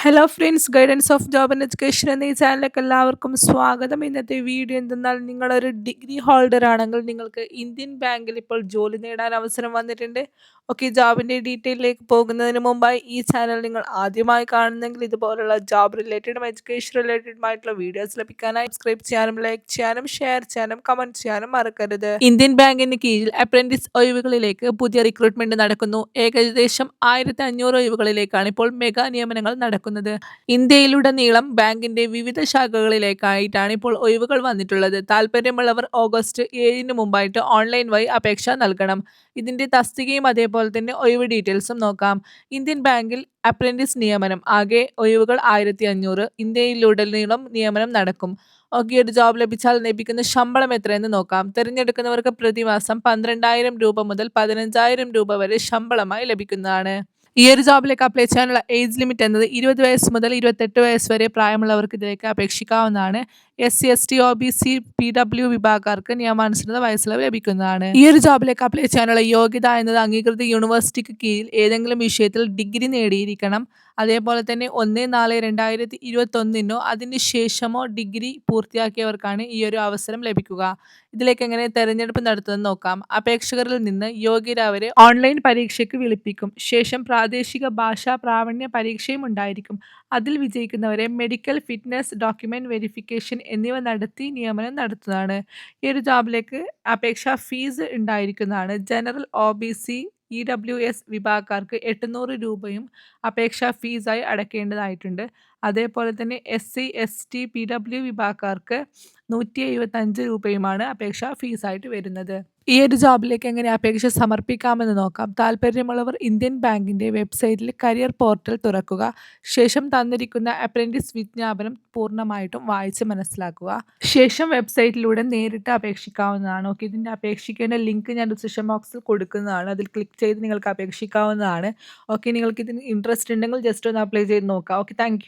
Hello friends guidance of job and education എന്ന ഈ ചാനലിലേക്ക് എല്ലാവർക്കും സ്വാഗതം. ഇന്നത്തെ വീഡിയോ എന്തെന്നാൽ നിങ്ങളൊരു ഡിഗ്രി ഹോൾഡർ ആണെങ്കിൽ നിങ്ങൾക്ക് ഇന്ത്യൻ ബാങ്കിൽ ഇപ്പോൾ ജോലി നേടാൻ അവസരം വന്നിട്ടുണ്ട്. ഓക്കെ ജോബിന്റെ ഡീറ്റെയിലേക്ക് പോകുന്നതിന് മുമ്പായി ഈ ചാനൽ നിങ്ങൾ ആദ്യമായി കാണുന്നെങ്കിൽ ഇതുപോലുള്ള ജോബ് റിലേറ്റഡും എഡ്യൂക്കേഷൻ റിലേറ്റഡുമായിട്ടുള്ള വീഡിയോസ് ലഭിക്കാനായി സബ്സ്ക്രൈബ് ചെയ്യാനും ലൈക്ക് ചെയ്യാനും ഷെയർ ചെയ്യാനും കമന്റ് ചെയ്യാനും മറക്കരുത്. ഇന്ത്യൻ ബാങ്കിന് കീഴിൽ അപ്രന്റീസ് ഒഴിവുകളിലേക്ക് പുതിയ റിക്രൂട്ട്മെന്റ് നടക്കുന്നു. ഏകദേശം ആയിരത്തി അഞ്ഞൂറ് ഒഴിവുകളിലേക്കാണ് ഇപ്പോൾ മെഗാ നിയമനങ്ങൾ നടക്കുന്നത്. ഇന്ത്യയിലുടനീളം ബാങ്കിന്റെ വിവിധ ശാഖകളിലേക്കായിട്ടാണ് ഇപ്പോൾ ഒഴിവുകൾ വന്നിട്ടുള്ളത്. താല്പര്യമുള്ളവർ ഓഗസ്റ്റ് ഏഴിന് മുമ്പായിട്ട് ഓൺലൈൻ വഴി അപേക്ഷ നൽകണം. ഇതിന്റെ തസ്തികയും അതേപോലെ തന്നെ ഒഴിവ് ഡീറ്റെയിൽസും നോക്കാം. ഇന്ത്യൻ ബാങ്കിൽ അപ്രന്റീസ് നിയമനം. ആകെ ഒഴിവുകൾ ആയിരത്തി അഞ്ഞൂറ് ഇന്ത്യയിലുടനീളം നിയമനം നടക്കും. ഓക്കെ ഒരു ജോബ് ലഭിച്ചാൽ ലഭിക്കുന്ന ശമ്പളം എത്രയെന്ന് നോക്കാം. തിരഞ്ഞെടുക്കുന്നവർക്ക് പ്രതിമാസം പന്ത്രണ്ടായിരം രൂപ മുതൽ പതിനഞ്ചായിരം രൂപ വരെ ശമ്പളമായി ലഭിക്കുന്നതാണ്. ഈ ഒരു ജോബിലേക്ക് അപ്ലൈ ചെയ്യാനുള്ള ഏജ് ലിമിറ്റ് എന്നത് ഇരുപത് വയസ്സ് മുതൽ ഇരുപത്തെട്ട് വയസ്സ് വരെ പ്രായമുള്ളവർക്ക് ഇതിലേക്ക് അപേക്ഷിക്കാവുന്നതാണ്. S C S T O B C P W വിഭാഗക്കാർക്ക് നിയമാനുസൃത വയസ്സിളവ് ലഭിക്കുന്നതാണ്. ഈ ഒരു ജോബിലേക്ക് അപ്ലൈ ചെയ്യാനുള്ള യോഗ്യത എന്നത് അംഗീകൃത യൂണിവേഴ്സിറ്റിക്ക് കീഴിൽ ഏതെങ്കിലും വിഷയത്തിൽ ഡിഗ്രി നേടിയിരിക്കണം. അതേപോലെ തന്നെ ഒന്ന് നാല് രണ്ടായിരത്തി ഇരുപത്തൊന്നിനോ അതിന് ശേഷമോ ഡിഗ്രി പൂർത്തിയാക്കിയവർക്കാണ് ഈ ഒരു അവസരം ലഭിക്കുക. ഇതിലേക്ക് എങ്ങനെ തെരഞ്ഞെടുപ്പ് നടത്തുന്നത് നോക്കാം. അപേക്ഷകരിൽ നിന്ന് യോഗ്യരാവരെ ഓൺലൈൻ പരീക്ഷയ്ക്ക് വിളിപ്പിക്കും. ശേഷം പ്രാദേശിക ഭാഷാ പ്രാവീണ്യ പരീക്ഷയും ഉണ്ടായിരിക്കും. അതിൽ വിജയിക്കുന്നവരെ മെഡിക്കൽ ഫിറ്റ്നസ് ഡോക്യുമെന്റ് വെരിഫിക്കേഷൻ എന്നിവ നടത്തി നിയമനം നടത്തുന്നതാണ്. ഈ ഒരു ജോബിലേക്ക് അപേക്ഷാ ഫീസ് ഉണ്ടായിരിക്കുന്നതാണ്. General O B C E W S വിഭാഗക്കാർക്ക് എട്ടുന്നൂറ് രൂപയും അപേക്ഷാ ഫീസായി അടയ്ക്കേണ്ടതായിട്ടുണ്ട് അതേപോലെ തന്നെ S C S T P W വിഭാഗക്കാർക്ക് നൂറ്റി എഴുപത്തഞ്ച് രൂപയുമാണ് അപേക്ഷാ ഫീസായിട്ട് വരുന്നത്. ഈ ഒരു ജോബിലേക്ക് എങ്ങനെ അപേക്ഷ സമർപ്പിക്കാമെന്ന് നോക്കാം. താല്പര്യമുള്ളവർ ഇന്ത്യൻ ബാങ്കിന്റെ വെബ്സൈറ്റിൽ കരിയർ പോർട്ടൽ തുറക്കുക. ശേഷം തന്നിരിക്കുന്ന അപ്രന്റീസ് വിജ്ഞാപനം പൂർണമായിട്ടും വായിച്ച് മനസ്സിലാക്കുക. ശേഷം വെബ്സൈറ്റിലൂടെ നേരിട്ട് അപേക്ഷിക്കാവുന്നതാണ്. ഓക്കെ ഇതിന്റെ അപേക്ഷിക്കേണ്ട ലിങ്ക് ഞാൻ ഡിസിഷൻ ബോക്സിൽ കൊടുക്കുന്നതാണ്. അതിൽ ക്ലിക്ക് ചെയ്ത് നിങ്ങൾക്ക് അപേക്ഷിക്കാവുന്നതാണ്. ഓക്കെ നിങ്ങൾക്ക് ഇതിന് ഇൻട്രസ്റ്റ് ഉണ്ടെങ്കിൽ ജസ്റ്റ് ഒന്ന് അപ്ലൈ ചെയ്ത് നോക്കാം. Okay thank